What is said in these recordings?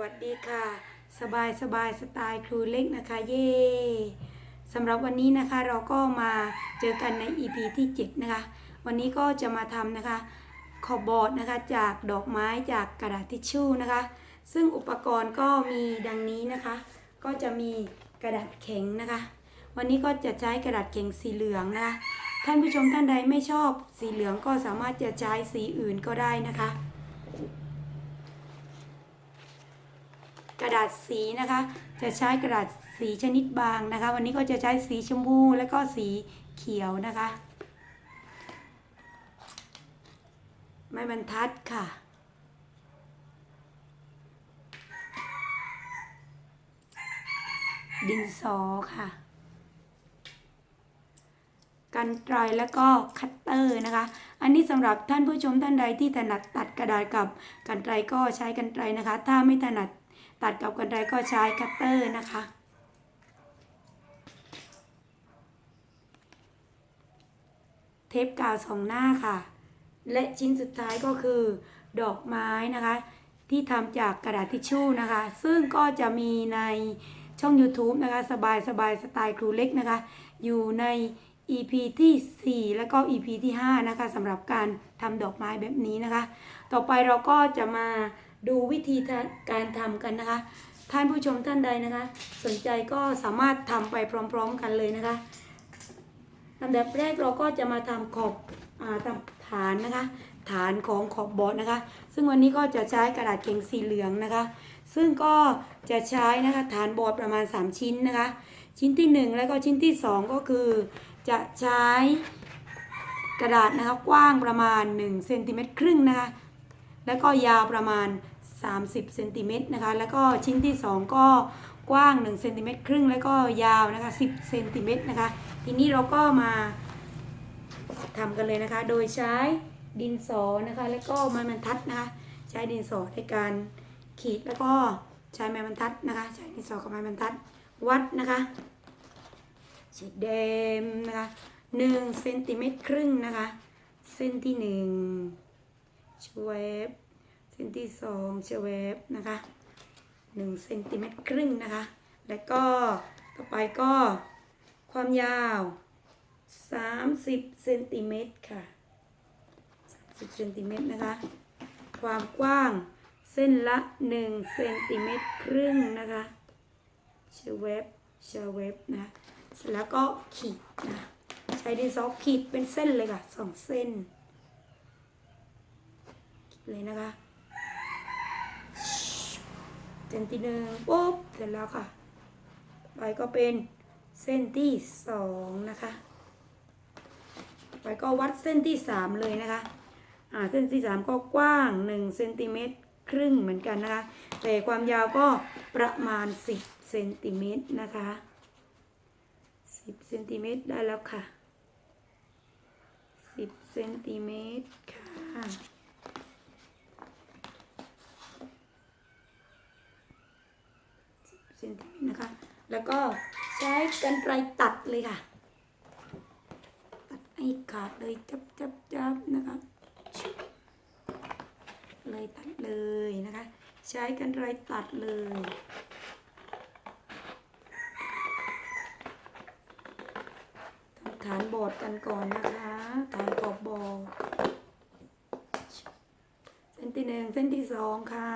วัสดีค่ะ สบายสบายสไตล์ครูเล็กนะคะเย่สำหรับวันนี้นะคะเราก็มาเจอกันใน EP ที่ 7 นะคะ วันนี้ก็จะมาทำนะคะขอบบอร์ดนะคะจากดอกไม้จากกระดาษทิชชู่นะคะ ซึ่งอุปกรณ์ก็มีดังนี้นะคะ ก็จะมีกระดาษแข็งนะคะ วันนี้ก็จะใช้กระดาษแข็งสีเหลืองนะคะท่านผู้ชมท่านใดไม่ชอบสีเหลืองก็สามารถจะใช้สีอื่นก็ได้นะคะ กระดาษสีนะคะ จะใช้กระดาษสีชนิดบางนะคะ วันนี้ก็จะใช้สีชมพูและก็สีเขียวนะคะ ไม้บรรทัดค่ะ ดินสอค่ะ กันไกรแล้วก็คัตเตอร์นะคะ อันนี้สำหรับท่านผู้ชมท่านใดที่ถนัดตัดกระดาษกับกันไกรก็ใช้กันไกรนะคะ ถ้าไม่ถนัด ตัดกับกันไกรก็ใช้คัตเตอร์นะคะ เทปกาวสองหน้าค่ะ และชิ้นสุดท้ายก็คือ ดอกไม้นะคะ ที่ทำจากกระดาษทิชชู่นะคะ ซึ่งก็จะมีในช่อง YouTube นะคะ สบายสบายสไตล์ครูเล็กนะคะ อยู่ใน EP ที่ 4 แล้วก็ EP ที่ 5 นะคะสำหรับการทำดอกไม้แบบนี้นะคะ ต่อไปเราก็จะมา ดูวิธีการทำกันนะคะ ท่านผู้ชมท่านใดนะคะ สนใจก็สามารถทำไปพร้อม ๆ กันเลยนะคะอันดับแรกเราก็จะมาทำขอบอทำฐานนะคะ ฐานของขอบบอร์ดนะคะ ซึ่งวันนี้ก็จะใช้กระดาษเข็งสีเหลืองนะคะ ซึ่งก็จะใช้นะคะฐานบอร์ดประมาณ 3 ชิ้นนะคะ ชิ้นที่ 1 แล้วก็ชิ้นที่ 2 ก็คือจะใช้กระดาษนะคะกว้างประมาณ1เซนติเมตรครึ่งนะคะ แล้วก็ยาวประมาณ 30เซนติเมตรนะคะ แล้วก็ชิ้นที่ 2 ก็กว้าง1เซนติเมตรครึ่งแล้วก็ยาวนะคะ10เซนติเมตรนะคะ ทีนี้เราก็มาทำกันเลยนะคะ โดยใช้ดินสอนะคะ แล้วก็ไม้บรรทัดนะคะ ใช้ดินสอในการขีดแล้วก็ใช้ไม้บรรทัดนะคะ ใช้ดินสอกับไม้บรรทัดวัดนะคะฉีดแดงนะคะ1เซนติเมตรครึ่งนะคะ เส้นที่1ชเวฟ เส้นที่2ชเวฟนะคะ1เซนติเมตรครึ่งนะคะ แล้วก็ต่อไปก็ความยาว30เซนติเมตรค่ะ30เซนติเมตรนะคะ ความกว้างเส้นละ1เซนติเมตรครึ่งนะคะเชเวฟเชเวฟนะเสร็จแล้วก็ขีดนะใช้ดินสอขีดเป็นเส้นเลยค่ะสองเส้นเลยนะคะ เส้นที่หนึ่งปุ๊บเสร็จแล้วค่ะไปก็เป็นเส้นที่สองนะคะไปก็วัดเส้นที่สามเลยนะคะอ่าเส้นที่สามก็กว้างหนึ่งเซนติเมตรครึ่งเหมือนกันนะคะ แต่ความยาวก็ประมาณสิบเซนติเมตรนะคะสิบเซนติเมตรได้แล้วค่ะสิบเซนติเมตรค่ะสิบ เซนนะคะ แล้วก็ใช้กรรไกรตัดเลยค่ะ ตัดให้ขาดเลยจับจับจับนะคะเลยตัดเลยนะคะ ใช้กันไกรตัดเลยทำฐานบอร์ดกันก่อนนะคะฐานขอบบอร์ดเส้นที่หนึ่งเส้นที่สองค่ะ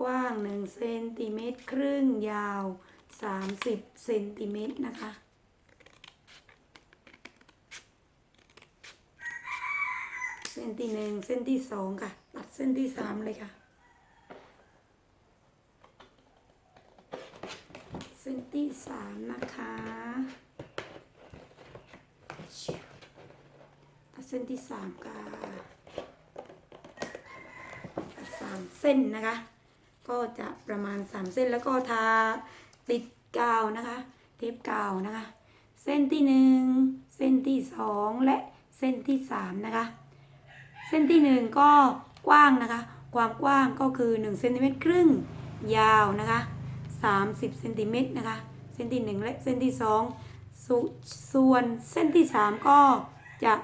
กว้างหนึ่งเซนติเมตรครึ่งยาวสามสิบเซนติเมตรนะคะเส้นที่หนึ่งเส้นที่สองค่ะ ตัดเส้นที่สามเลยค่ะ เส้นที่สามนะคะ ตัดเส้นที่สามค่ะสามเส้นนะคะ ก็จะประมาณสามเส้นแล้วก็ทาติดกาวนะคะ เทปกาวนะคะ เส้นที่หนึ่งเส้นที่สองและเส้นที่สามนะคะ เส้นที่หนึ่งก็กว้างนะคะ ความกว้างก็คือ1เซนติเมตรครึ่งยาวนะคะ30เซนติเมตรนะคะ เส้นที่ 1 และเส้นที่ 2สส่วนเส้นที่ 3 ก็จะ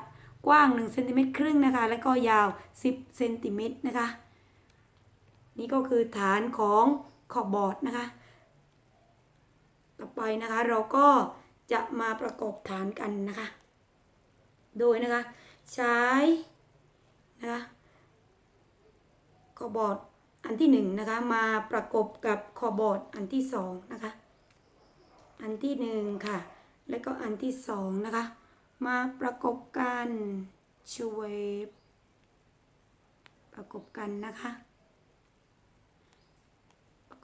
กว้าง1เซนติเมตรครึ่งนะคะ แล้วก็ยาว 10เซนติเมตรนะคะ นี่ก็คือฐานของขอบบอร์ดนะคะ ต่อไปนะคะเราก็จะมาประกอบฐานกันนะคะ โดยนะคะใช้นะคะขอบบอร์ดอันที่หนึ่งนะคะมาประกบกับขอบบอร์ดอันที่สองนะคะ อันที่หนึ่งค่ะ แล้วก็อันที่สองนะคะ มาประกบกันช่วยประกบกันนะคะประ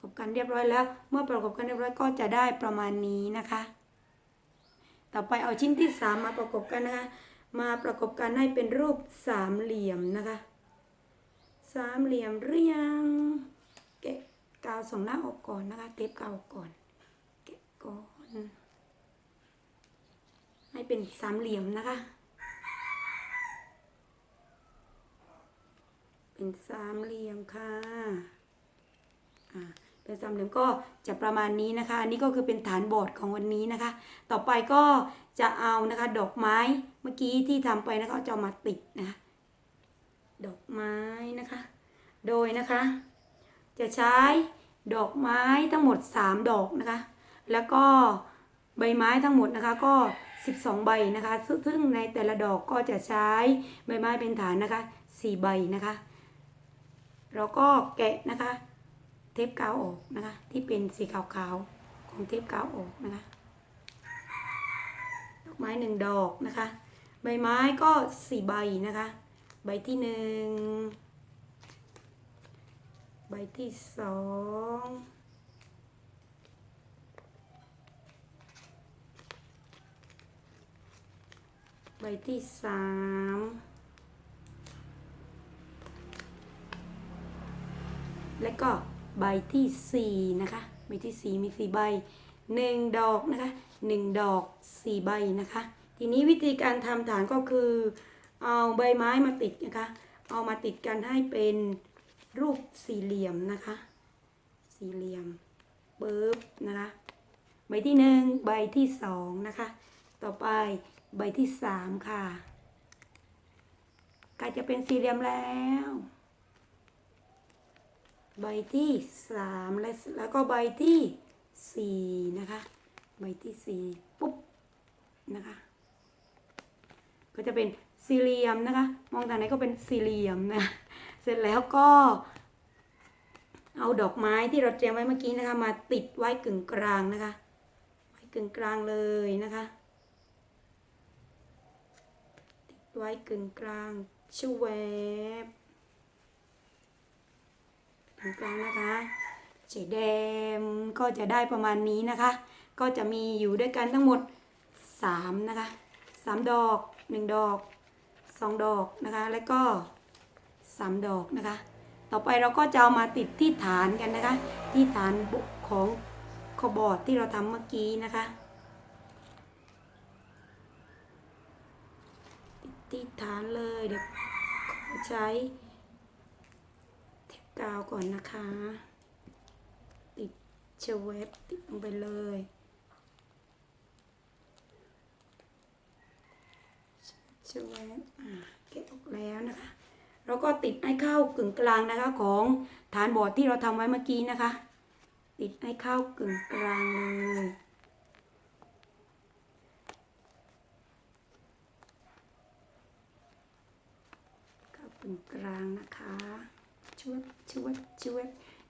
กบกันเรียบร้อยแล้ว เมื่อประกบกันเรียบร้อยก็จะได้ประมาณนี้นะคะ ต่อไปเอาชิ้นที่สามมาประกบกันนะคะ มาประกบกันให้เป็นรูปสามเหลี่ยมนะคะสามเหลี่ยมหรือยังแกะกาวส่งหน้าออกก่อนนะคะ เทปกาวออกก่อนแกะก่อนให้เป็นสามเหลี่ยมนะคะ เป็นสามเหลี่ยมค่ะอ่า เป็นสามเหลี่ยมก็จะประมาณนี้นะคะ อันนี้ก็คือเป็นฐานบอร์ดของวันนี้นะคะ ต่อไปก็จะเอานะคะดอกไม้เมื่อกี้ที่ทำไปนะคะจะมาติดนะคะดอกไม้นะคะ โดยนะคะ จะใช้ดอกไม้ทั้งหมด 3 ดอกนะคะ แล้วก็ใบไม้ทั้งหมดนะคะก็ 12 ใบนะคะ ซึ่งในแต่ละดอกก็จะใช้ใบไม้เป็นฐานนะคะ 4 ใบนะคะเราก็แกะนะคะ เทปกาวออกนะคะ ที่เป็นสีขาวๆของเทปกาวออกนะคะ ดอกไม้หนึ่งดอกนะคะ ใบไม้ก็สี่ใบนะคะ ใบที่หนึ่งใบที่สองใบที่สามและก็ ใบที่สี่นะคะ ใบที่สี่มีสี่ใบหนึ่งดอกนะคะหนึ่งดอกสี่ใบนะคะ ทีนี้วิธีการทำฐานก็คือ เอาใบไม้มาติดนะคะ เอามาติดกันให้เป็นรูปสี่เหลี่ยมนะคะ สี่เหลี่ยมปึ๊บนะคะ ใบที่หนึ่งใบที่สองนะคะ ต่อไปใบที่สามค่ะกล้จะเป็นสี่เหลี่ยมแล้ว ใบที่สามและแล้วก็ใบที่สี่นะคะ ใบที่สี่ปุ๊บ นะคะ ก็จะเป็นสี่เหลี่ยมนะคะ มองทางไหนก็เป็นสี่เหลี่ยมนะ เสร็จแล้วก็ เอาดอกไม้ที่เราเตรียมไว้เมื่อกี้นะคะ มาติดไว้กึ่งกลางนะคะ ไว้กึ่งกลางเลยนะคะ ติดไว้กึ่งกลางชวบ กึ่งกลางนะคะเฉดแดงก็จะได้ประมาณนี้นะคะ ก็จะมีอยู่ด้วยกันทั้งหมดสามนะคะสามดอกหนึ่งดอกสองดอกนะคะ แล้วก็สามดอกนะคะ ต่อไปเราก็จะเอามาติดที่ฐานกันนะคะ ที่ฐานบุของขอบอร์ดที่เราทำเมื่อกี้นะคะติดที่ฐานเลยเดี๋ยวใช้ กาวก่อนนะคะ ติดเชเวฟติดลงไปเลยเชเวฟอ่าแกะออกแล้วนะคะ แล้วก็ติดให้เข้ากึ่งกลางนะคะของฐานบอร์ดที่เราทำไว้เมื่อกี้นะคะ ติดให้เข้ากึ่งกลางเลยเข้ากึ่งกลางนะคะ ชวยช่วยช่วย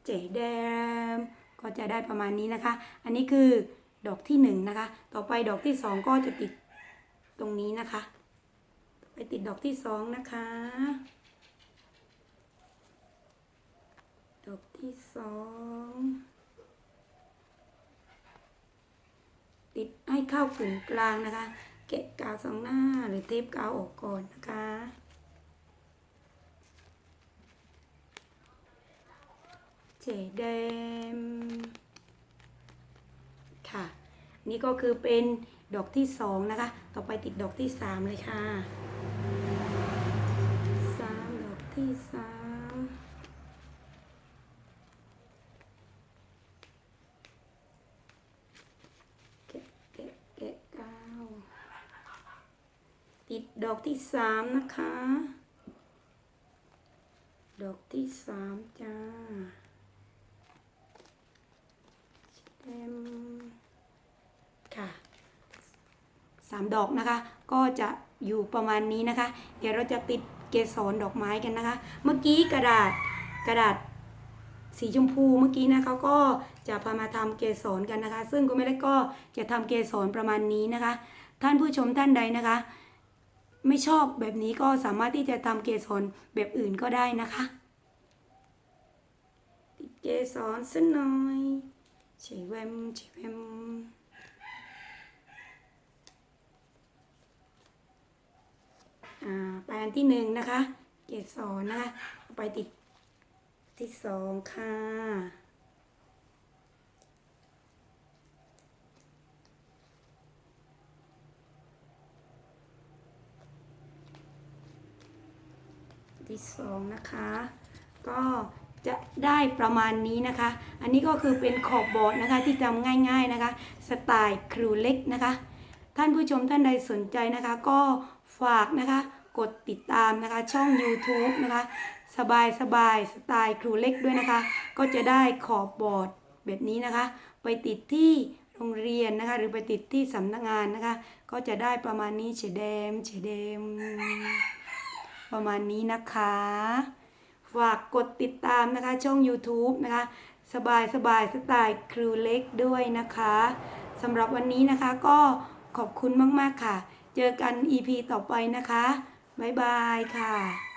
เจ๋แดมก็จะได้ประมาณนี้นะคะ อันนี้คือดอกที่หนึ่งนะคะ ต่อไปดอกที่สองก็จะติดตรงนี้นะคะ ไปติดดอกที่สองนะคะ ดอกที่สองติดให้เข้ากึ่งกลางนะคะแกะกาวสองหน้าหรือเทปกาวออกก่อนนะคะ เจแดมค่ะ นี่ก็คือเป็นดอกที่สองนะคะ ต่อไปติดดอกที่สามเลยค่ะสามดอกที่สามแกะแกะแกะกาติดดอกที่สามนะคะ ดอกที่สามจ้า มค่ะสามดอกนะคะ ก็จะอยู่ประมาณนี้นะคะ เดี๋ยวเราจะติดเกสรดอกไม้กันนะคะ เมื่อกี้กระดาษกระดาษสีชมพูเมื่อกี้นะเขาก็จะพามาทำเกสรกันนะคะ ซึ่งก็ไม่เล็กก็จะทำเกสรประมาณนี้นะคะ ท่านผู้ชมท่านใดนะคะ ไม่ชอบแบบนี้ก็สามารถที่จะทำเกสรแบบอื่นก็ได้นะคะ ติดเกสรสักหน่อย ช้แวมช้แวมอ่าไปอันที่หนึ่งนะคะ เกสรนะคะไปติดที่สองค่ะที่สองนะคะ ก็ จะได้ประมาณนี้นะคะ อันนี้ก็คือเป็นขอบบอร์ดนะคะที่ทำง่ายๆนะคะ สไตล์ครูเล็กนะคะ ท่านผู้ชมท่านใดสนใจนะคะ ก็ฝากนะคะ กดติดตามนะคะ ช่อง YouTube นะคะ สบายสบายสไตล์ครูเล็กด้วยนะคะ ก็จะได้ขอบบอร์ดแบบนี้นะคะ ไปติดที่โรงเรียนนะคะ หรือไปติดที่สำนักงานนะคะ ก็จะได้ประมาณนี้เฉดแดมเฉดแดม ประมาณนี้นะคะ ฝากกดติดตามนะคะ ช่อง YouTube นะคะ สบายสบายสไตล์ครูเล็กด้วยนะคะสำหรับวันนี้นะคะก็ขอบคุณมาก ๆ ค่ะ เจอกัน EP ต่อไปนะคะ บ๊ายบายค่ะ